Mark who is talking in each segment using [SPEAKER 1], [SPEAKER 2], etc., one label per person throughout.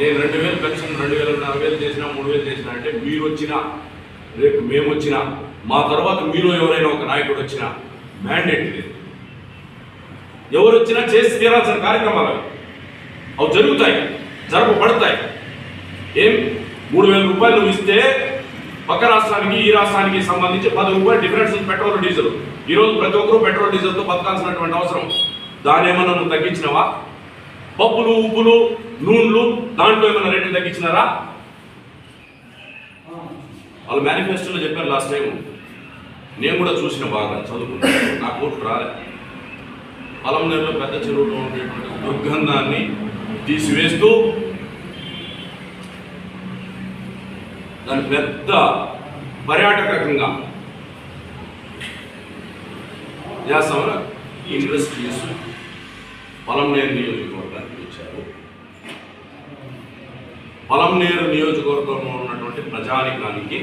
[SPEAKER 1] నేను రెండు వేలు పెన్షన్ రెండు వేలు నాలుగు వేలు చేసినా మూడు వేలు చేసినా అంటే మీరు వచ్చినా రేపు మేము వచ్చినా మా తర్వాత మీలో ఎవరైనా ఒక నాయకుడు వచ్చినా మ్యాండేట్ లేదు. ఎవరు వచ్చినా చేసి తీరాల్సిన కార్యక్రమాలు అవి. జరుగుతాయి జరపబడతాయి ఏం? మూడు వేల రూపాయలు నువ్వు ఇస్తే పక్క రాష్ట్రానికి ఈ రాష్ట్రానికి సంబంధించి పది రూపాయలు డిఫరెన్స్ పెట్రోల్ డీజిల్. ఈరోజు ప్రతి ఒక్కరూ పెట్రోల్ డీజిల్తో బతకాల్సినటువంటి అవసరం. దాని ఏమన్నా నువ్వు తగ్గించినవా? పప్పులు ఉప్పులు నూనెలు దాంట్లో ఏమైనా రేట్లు తగ్గించినారా? వాళ్ళు మేనిఫెస్టోలో చెప్పారు లాస్ట్ టైం నేను కూడా చూసిన బాగా చదువుకున్నాను నా కోర్టు రాలే. పొలంనేరులో పెద్ద చెరువులో ఉండేటువంటి దుర్గంధాన్ని తీసివేస్తూ దాని పెద్ద పర్యాటకంగా చేస్తామని ఇండస్ట్రీస్ పొలంనేరు నియోజకవర్గానికి వచ్చారు. పొలంనేరు నియోజకవర్గంలో ఉన్నటువంటి ప్రజానికానికి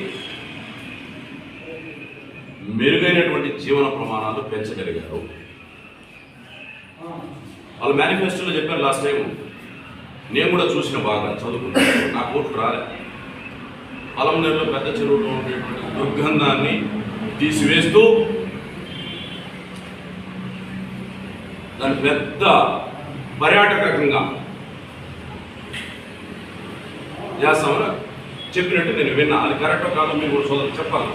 [SPEAKER 1] మెరుగైనటువంటి జీవన ప్రమాణాలు పెంచగలిగారు. వాళ్ళు మేనిఫెస్టోలో చెప్పారు లాస్ట్ టైం నేను కూడా చూసిన బాగా చదువుకున్నాను నా కోర్టు రాలే. పొలంనేరులో పెద్ద చెరువులో ఉండేటువంటి దుర్గంధాన్ని తీసివేస్తూ దాని పెద్ద పర్యాటకంగా. చేస్తామని చెప్పినట్టు నేను విన్నా. అది కరెక్టో కాదు మీరు కూడా సోదరు చెప్పాలి.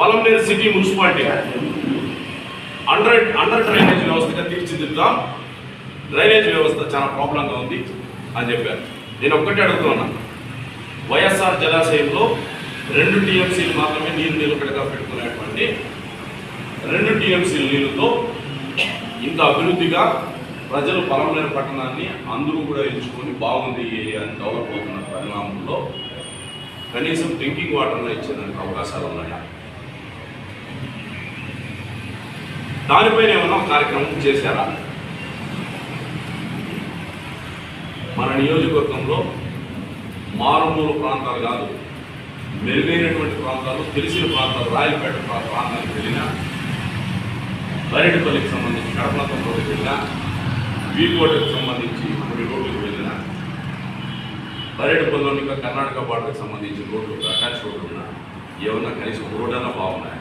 [SPEAKER 1] Polamneru city municipality. Under under drainage వ్యవస్థగా తీర్చిదిద్దాం. డ్రైనేజ్ వ్యవస్థ చాలా ప్రాబ్లంగా ఉంది అని చెప్పారు. నేను ఒక్కటే అడుగుతున్నా. వైఎస్ఆర్ జలాశయంలో రెండు టీఎంసీలు మాత్రమే నీరు నిలకడగా పెట్టుకునేటువంటి రెండు టీఎంసీల నీళ్ళతో ఇంత అభివృద్ధిగా ప్రజలు పొలంలేని పట్టణాన్ని అందరూ కూడా ఎంచుకొని బాగుంది అని డెవలప్ అవుతున్న పరిణామంలో కనీసం డ్రింకింగ్ వాటర్లో ఇచ్చేదానికి అవకాశాలు ఉన్నాయా. దానిపైన ఏమన్నా కార్యక్రమం చేశారా? మన నియోజకవర్గంలో మారుమూల ప్రాంతాలు కాదు మెరుగైనటువంటి ప్రాంతాలు తెలిసిన ప్రాంతాలు రాయలపేట ప్రాంతానికి వెళ్ళినా బైరెడ్డిపల్లికి సంబంధించి కడపలంతం రోడ్డుకి వెళ్ళినా వీకోటకు సంబంధించి కొన్ని రోడ్లకు వెళ్ళినా బైరెడ్డిపల్లిలోని ఇంకా కర్ణాటక బార్డర్కి సంబంధించి రోడ్లు అటాచ్ రోడ్లు ఉన్నా ఏమన్నా కనీసం రోడ్డన్నా బాగున్నాయి?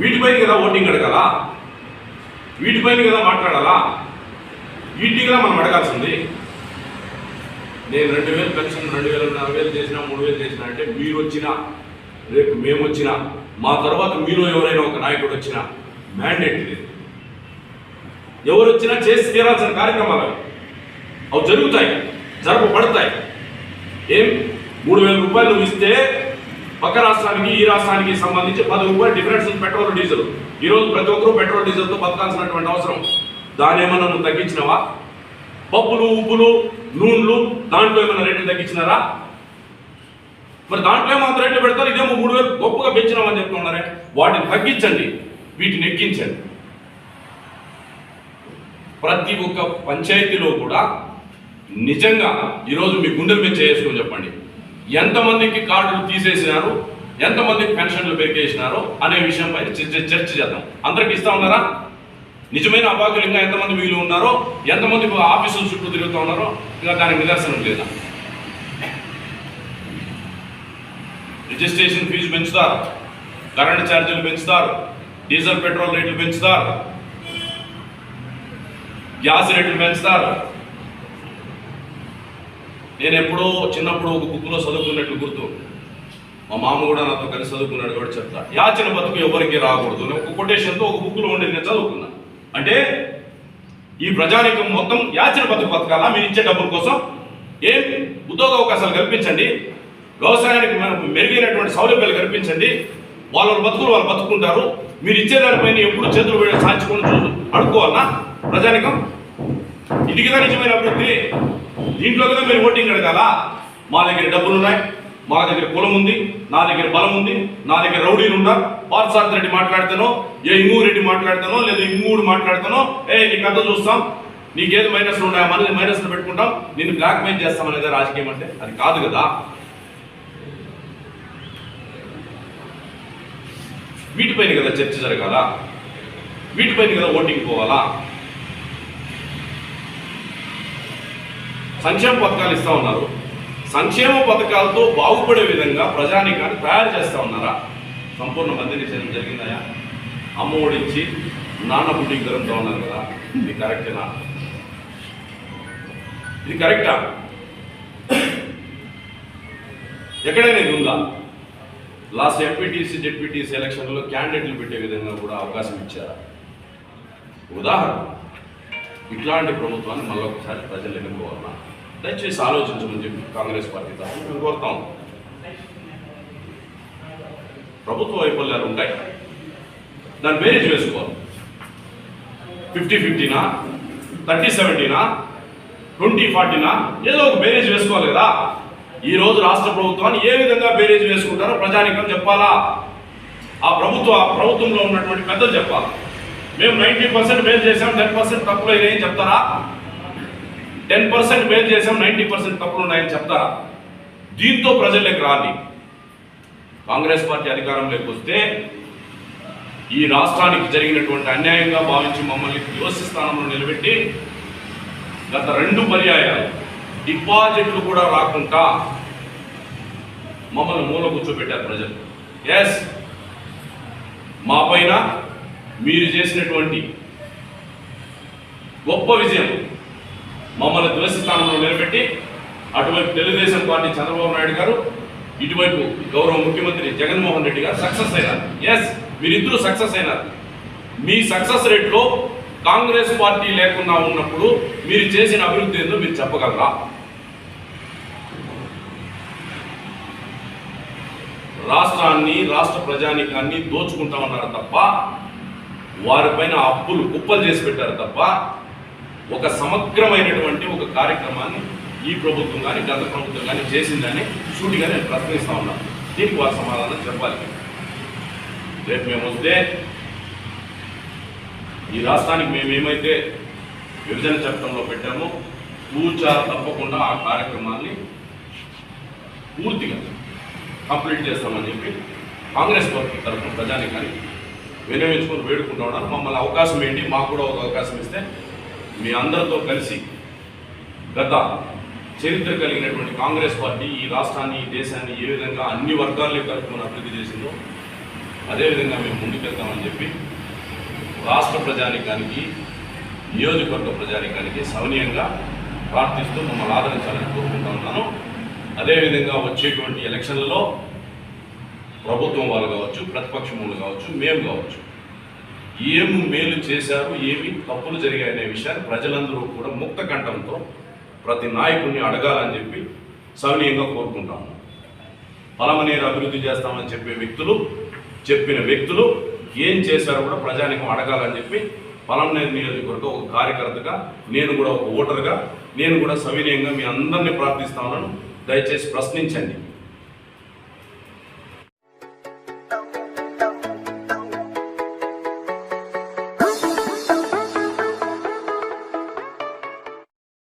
[SPEAKER 1] వీటిపైన కదా ఓటింగ్ అడగాలా? వీటిపైన కదా మాట్లాడాలా? వీటిని కదా మనం అడగాల్సింది. నేను రెండు వేలు పెన్షన్ రెండు వేలు నాలుగు వేలు చేసినా మూడు వేలు చేసినా అంటే మీరు వచ్చినా రేపు మేము వచ్చినా మా తర్వాత మీలో ఎవరైనా ఒక నాయకుడు వచ్చినా మ్యాండేట్ లేదు. ఎవరు వచ్చినా చేసి తీరాల్సిన కార్యక్రమాలు అవి. అవి జరుగుతాయి జరపబడతాయి. ఏం? మూడు వేల రూపాయలు నువ్వు ఇస్తే పక్క రాష్ట్రానికి ఈ రాష్ట్రానికి సంబంధించి పది రూపాయలు డిఫరెన్స్ పెట్రోల్ డీజిల్. ఈరోజు ప్రతి ఒక్కరూ పెట్రోల్ డీజిల్తో బతకాల్సినటువంటి అవసరం. దాని ఏమన్నా నువ్వు తగ్గించినవా? పప్పులు ఉప్పులు నూనెలు దాంట్లో ఏమైనా రేట్లు తగ్గించినారా? మరి దాంట్లో ఏమో అంత రేట్లు పెడతారు? ఇదేమో మూడు వేలు గొప్పగా పెంచినామని చెప్తున్నారే వాటిని తగ్గించండి వీటిని ఎక్కించండి. ప్రతి ఒక్క పంచాయతీలో కూడా నిజంగా ఈరోజు మీ గుండెలు మీద చేసుకొని చెప్పండి. ఎంతమందికి కార్డులు తీసేసినారు? ఎంతమందికి పెన్షన్లు పెరిగేసినారో? అనే విషయంపై చర్చ చర్చ చేద్దాం. అందరికి ఇస్తా ఉన్నారా? నిజమైన అబాకులు ఇంకా ఎంతమంది వీలు ఉన్నారో? ఎంతమంది ఆఫీసుల చుట్టూ తిరుగుతూ ఉన్నారో? ఇంకా దానికి నిదర్శనం లేదా రిజిస్ట్రేషన్ ఫీజు పెంచుతారు కరెంట్ ఛార్జీలు పెంచుతారు డీజిల్ పెట్రోల్ రేట్లు పెంచుతారు గ్యాస్ రేట్లు పెంచుతారు. నేను ఎప్పుడో చిన్నప్పుడు ఒక బుక్లో చదువుకున్నట్లు గుర్తు. మా మామ కూడా నాతో కలిసి చదువుకున్నాడు కూడా చెప్తా. యాచన బతుకు ఎవరికి రాకూడదు నేను ఒక కొటేషన్తో ఒక బుక్లో ఉండేది నేను చదువుకున్నా. అంటే ఈ ప్రజానికం మొత్తం యాచన బతుకు బతకాలా? మీరు ఇచ్చే డబ్బుల కోసం? ఏం? ఉద్యోగ అవకాశాలు కల్పించండి. వ్యవసాయానికి మనకు మెరుగైనటువంటి సౌలభ్యాలు కల్పించండి. వాళ్ళ బతుకులు వాళ్ళు బతుకుంటారు. మీరు ఇచ్చేదానిపైన ఎప్పుడు చేతులు సాధించుకొని చూ అడుకోవాలన్నా ప్రజానికం? ఇది కదా నిజమైన అభివృద్ధి. దీంట్లో కదా మీరు ఓటింగ్ అడగాల. మా దగ్గర డబ్బులు ఉన్నాయి. మా దగ్గర కులం ఉంది. నా దగ్గర బలం ఉంది. నా దగ్గర రౌడీలు ఉన్నారు పార్సార్థ రెడ్డి మాట్లాడతానో ఏ ఇంగూ రెడ్డి మాట్లాడతానో లేదా ఇంగూడు మాట్లాడతానో ఏ నీకు అర్థం చూస్తాం. నీకేది మైనస్లు ఉన్నాయో మనది మైనస్లు పెట్టుకుంటాం. నేను బ్లాక్ మెయిల్ రాజకీయం అంటే? అది కాదు కదా. వీటిపైన కదా చర్చ జరగాల? వీటిపైన కదా ఓటింగ్ పోవాలా? సంక్షేమ పథకాలు ఇస్తా ఉన్నారు. సంక్షేమ పథకాలతో బాగుపడే విధంగా ప్రజానికాన్ని తయారు చేస్తా ఉన్నారా? సంపూర్ణ మధ్య చేయడం జరిగిందాయా అమ్మ ఒడిచ్చి నాన్న బుడ్డికి జరుగుతూ ఉన్నారు కదా. ఇది కరెక్టేనా? ఇది కరెక్టా? ఎక్కడైనా ఇది ఉందా? లాస్ట్ ఎంపీటీసీ జెడ్పీటీసీ ఎలక్షన్లో క్యాండిడేట్లు పెట్టే విధంగా కూడా అవకాశం ఇచ్చారా? ఉదాహరణ ఇట్లాంటి ప్రభుత్వాన్ని మళ్ళీ ఒకసారి ప్రజలు ఎన్నుకోవాలన్నా దయచేసి ఆలోచించమని చెప్పి కాంగ్రెస్ పార్టీ తరఫున మేము కోరుతాం ప్రభుత్వ వైఫల్యాలు ఉంటాయి. దాన్ని మేనేజ్ వేసుకోవాలి ఫిఫ్టీ ఫిఫ్టీనా? థర్టీ సెవెంటీనా? ట్వంటీ ఫార్టీనా? ఏదో ఒక మేనేజ్ వేసుకోవాలి కదా. ఈ రోజు రాష్ట్ర ప్రభుత్వాన్ని ఏ విధంగా బేరేజ్ వేసుకుంటారో ప్రజానికం చెప్పాలా? ఆ ప్రభుత్వ ప్రభుత్వంలో ఉన్నటువంటి పెద్దలు చెప్పాలి? మేము నైంటీ పర్సెంట్ మేలు చేసాం టెన్ పర్సెంట్ తప్పులు అయినాయని చెప్తారా? టెన్ పర్సెంట్ మేలు చేసాం నైంటీ పర్సెంట్ తప్పులు ఉన్నాయని చెప్తారా? దీంతో ప్రజల్లోకి రాని కాంగ్రెస్ పార్టీ అధికారంలోకి వస్తే ఈ రాష్ట్రానికి జరిగినటువంటి అన్యాయంగా భావించి మమ్మల్ని యోసి స్థానంలో నిలబెట్టి గత రెండు పర్యాయాలు డిపాజిట్లు కూడా రాకుండా మమ్మల్ని మూల కూర్చోబెట్టారు ప్రజలు. ఎస్ మా పైన మీరు చేసినటువంటి గొప్ప విజయం మమ్మల్ని తులసి స్థానంలో నిలబెట్టి అటువైపు తెలుగుదేశం పార్టీ చంద్రబాబు నాయుడు గారు ఇటువైపు గౌరవ ముఖ్యమంత్రి జగన్మోహన్ రెడ్డి గారు సక్సెస్ అయినారు. ఎస్ మీరిద్దరూ సక్సెస్ అయినారు. మీ సక్సెస్ రేట్లో కాంగ్రెస్ పార్టీ లేకుండా ఉన్నప్పుడు మీరు చేసిన అభివృద్ధి ఏందో మీరు చెప్పగలరా? రాష్ట్రాన్ని రాష్ట్ర ప్రజానికాన్ని దోచుకుంటామన్నారు తప్ప వారిపైన అప్పులు కుప్పలు చేసి పెట్టారు తప్ప ఒక సమగ్రమైనటువంటి ఒక కార్యక్రమాన్ని ఈ ప్రభుత్వం కానీ గత ప్రభుత్వం కానీ చేసిందని సూటిగా నేను ప్రశ్నిస్తూ ఉన్నాను దీనికి వారు సమాధానం చెప్పాలి. రేపు మేము వస్తే ఈ రాష్ట్రానికి మేము ఏమైతే విభజన చట్టంలో పెట్టామో పూచా తప్పకుండా ఆ కార్యక్రమాన్ని పూర్తిగా కంప్లీట్ చేస్తామని చెప్పి కాంగ్రెస్ పార్టీ తరఫున ప్రజానికాన్ని వినియోగించుకొని వేడుకుంటూ ఉన్నారు మమ్మల్ని అవకాశం ఏంటి? మాకు కూడా ఒక అవకాశం ఇస్తే మీ అందరితో కలిసి గత చరిత్ర కలిగినటువంటి కాంగ్రెస్ పార్టీ ఈ రాష్ట్రాన్ని ఈ దేశాన్ని ఏ విధంగా అన్ని వర్గాల్ని కలుపుకొని అభివృద్ధి చేసిందో అదేవిధంగా మేము ముందుకెళ్తామని చెప్పి రాష్ట్ర ప్రజానికానికి నియోజకవర్గ ప్రజానికానికి సవనీయంగా ప్రార్థిస్తూ మమ్మల్ని ఆదరించాలని కోరుకుంటా ఉన్నాను. అదేవిధంగా వచ్చేటువంటి ఎలక్షన్లలో ప్రభుత్వం వాళ్ళు కావచ్చు ప్రతిపక్షం వాళ్ళు కావచ్చు మేము కావచ్చు. ఏమి మేలు చేశారు ఏమి తప్పులు జరిగాయనే విషయాన్ని ప్రజలందరూ కూడా ముక్త కంఠంతో ప్రతి నాయకుడిని అడగాలని చెప్పి సవినీయంగా కోరుకుంటాము. పలమనేరు అభివృద్ధి చేస్తామని చెప్పే వ్యక్తులు చెప్పిన వ్యక్తులు ఏం చేశారో కూడా ప్రజానికం అడగాలని చెప్పి పలమనేరు నియోజకవర్గం ఒక కార్యకర్తగా నేను కూడా ఒక ఓటర్గా నేను కూడా సవినీయంగా మీ అందరినీ ప్రార్థిస్తానని దయచేసి ప్రశ్నించండి.